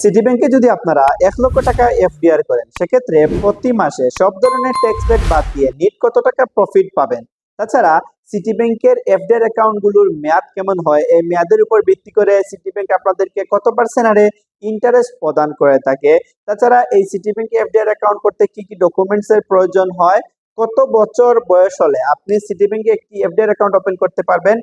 City ব্যাংকে যদি আপনারা এক লক্ষ টাকা এফডিআর করেন, সেক্ষেত্রে প্রতি মাসে সব ধরনের ট্যাক্স রেট বাদ দিয়ে নিট কত টাকা প্রফিট পাবেন? তাছাড়া সিটি ব্যাংকের এফডিআর অ্যাকাউন্টগুলোর মেয়াদ কেমন হয়? এই মেয়াদের উপর ভিত্তি করে সিটি ব্যাংক আপনাদেরকে কত পার্সেন্ট হারে ইন্টারেস্ট প্রদান করে থাকে? তাছাড়া এই সিটি ব্যাংকে এফডিআর অ্যাকাউন্ট করতে কি কি ডকুমেন্টস এর প্রয়োজন হয়? কত বছর বয়স হলে আপনি সিটি ব্যাংকে একটি এফডিআর অ্যাকাউন্ট ওপেন করতে পারবেন?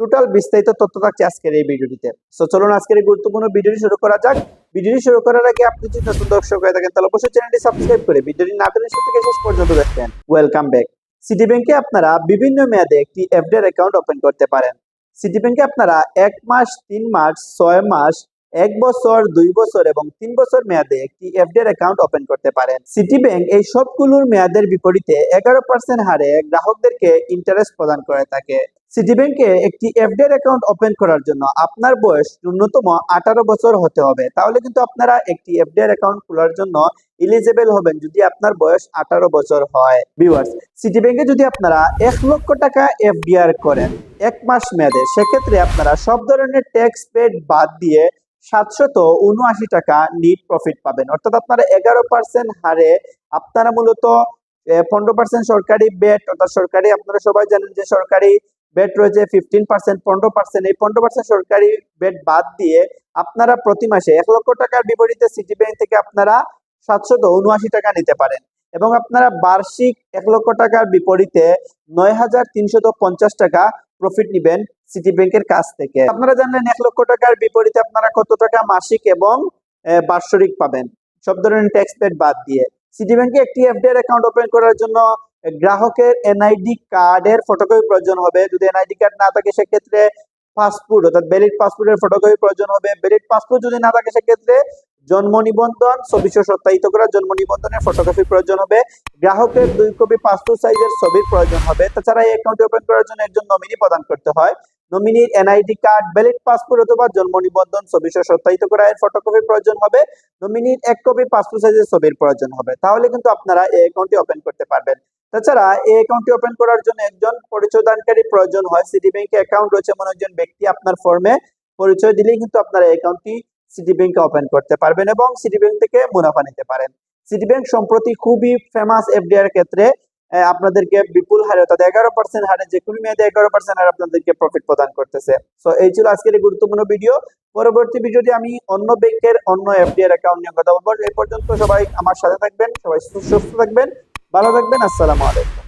টোটাল বিস্তারিত তথ্য থাকছে আজকের এই ভিডিওটিতে। সো চলুন আজকের এই গুরুত্বপূর্ণ ভিডিওটি শুরু করা যাক। ভিডিওটি শুরু করার আগে আপনি যদি নতুন দর্শক হয়ে থাকেন, তাহলে অবশ্যই চ্যানেলটি সাবস্ক্রাইব করে ভিডিওটি না শুরু থেকে শেষ পর্যন্ত দেখবেন। ওয়েলকাম ব্যাক সিটি ব্যাংকে আপনারা বিভিন্ন মেয়াদে একটি এফডিআর অ্যাকাউন্ট ওপেন করতে পারেন। সিটি ব্যাংকে আপনারা এক মাস, তিন মাস, ছয় মাস এক বছর, দুই বছর এবং তিন বছর মেয়াদে একটি এফডিআর অ্যাকাউন্ট ওপেন করতে পারেন। সিটি ব্যাংক এই সবগুলোর মেয়াদের বিপরীতে এগারো পার্সেন্ট হারে গ্রাহকদেরকে ইন্টারেস্ট প্রদান করে থাকে। সিটি ব্যাংকে একটি এফডিআর অ্যাকাউন্ট ওপেন করার জন্য আপনার বয়স ন্যূনতম আঠারো বছর হতে হবে। তাহলে কিন্তু আপনারা একটি এফডিআর অ্যাকাউন্ট খোলার জন্য এলিজেবল হবেন যদি আপনার বয়স আঠারো বছর হয়। ভিউয়ার্স সিটি ব্যাংকে যদি আপনারা এক লক্ষ টাকা এফডিআর করেন এক মাস মেয়াদে, সেক্ষেত্রে আপনারা সব ধরনের ট্যাক্স পেড বাদ দিয়ে সাতশত উনআশি টাকা নিট প্রফিট পাবেন। অর্থাৎ আপনারা এগারো পার্সেন্ট হারে আপনারা মূলত পনেরো পার্সেন্ট সরকারি বেট অর্থাৎ সরকারি আপনারা সবাই জানেন যে সরকারি বেট রয়েছে ফিফটিন পার্সেন্ট পনেরো পার্সেন্ট এই পনেরো পার্সেন্ট সরকারি বেট বাদ দিয়ে আপনারা প্রতি মাসে এক লক্ষ টাকার বিপরীতে সিটি ব্যাংক থেকে আপনারা সাতশত উনআশি টাকা নিতে পারেন। এবং আপনারা বার্ষিক এক লক্ষ টাকার বিপরীতে নয় হাজার তিনশত পঞ্চাশ টাকা প্রফিট নিবেন সিটি ব্যাংকের কাছ থেকে। আপনারা জানলেন এক লক্ষ টাকার বিপরীতে আপনারা কত টাকা মাসিক এবং আহ, বার্ষিক পাবেন। সব ধরনের ট্যাক্স পেড বাদ দিয়ে। সিটি ব্যাংকে একটি এফডিআর অ্যাকাউন্ট ওপেন করার জন্য গ্রাহকের এনআইডি কার্ডের ফটোকপি প্রয়োজন হবে। যদি এনআইডি কার্ড না থাকে সেক্ষেত্রে পাসপোর্ট অর্থাৎ ভ্যালিড পাসপোর্টের ফটোকপি প্রয়োজন হবে। ভ্যালিড পাসপোর্ট যদি না থাকে সেক্ষেত্রে জন্ম নিবন্ধন, ছবিশো সত্যায়িত করা জন্ম নিবন্ধনের ফটোকপি প্রয়োজন হবে। গ্রাহকের দুই কপি পাসপোর্ট সাইজের ছবির প্রয়োজন হবে। তাছাড়া এই অ্যাকাউন্ট ওপেন করার জন্য একজন নমিনি প্রদান করতে হয়। নমিনির এনআইডি কার্ড ভ্যালিড পাসপোর্ট অথবা জন্ম নিবন্ধন, ছবিশো সত্যায়িত করা এর ফটোকপি প্রয়োজন হবে। নমিনির এক কপি পাসপোর্ট সাইজের ছবির প্রয়োজন হবে। তাহলে কিন্তু আপনারা এই অ্যাকাউন্টটি ওপেন করতে পারবেন। তাছাড়া এই অ্যাকাউন্টটি ওপেন করার জন্য একজন পরিচয় দানকারী প্রয়োজন হয়। সিটি ব্যাংকে অ্যাকাউন্ট রয়েছে এমন একজন ব্যক্তি আপনার ফর্মে পরিচয় দিলেই কিন্তু আপনারা অ্যাকাউন্টটি সিটি ব্যাংকে ওপেন করতে পারবেন এবং সিটি ব্যাংক থেকে মুনাফা নিতে পারেন। সিটি ব্যাংক সম্প্রতি খুবই ফেমাস এফডি এফডিআর ক্ষেত্রে আপনাদেরকে বিপুল হারে, অর্থাৎ এগারো পার্সেন্ট হারে, যে কোনো মেয়াদে এগারো পার্সেন্ট হারে আপনাদেরকে প্রফিট প্রদান করতেছে। তো এই ছিল আজকের এই গুরুত্বপূর্ণ ভিডিও পরবর্তী ভিডিওতে আমি অন্য ব্যাংকের অন্য এফডিআর অ্যাকাউন্ট নিয়ে কথা বলব। এই পর্যন্ত সবাই আমার সাথে থাকবেন, সবাই সুস্থ থাকবেন, ভালো থাকবেন। আসসালামু আলাইকুম।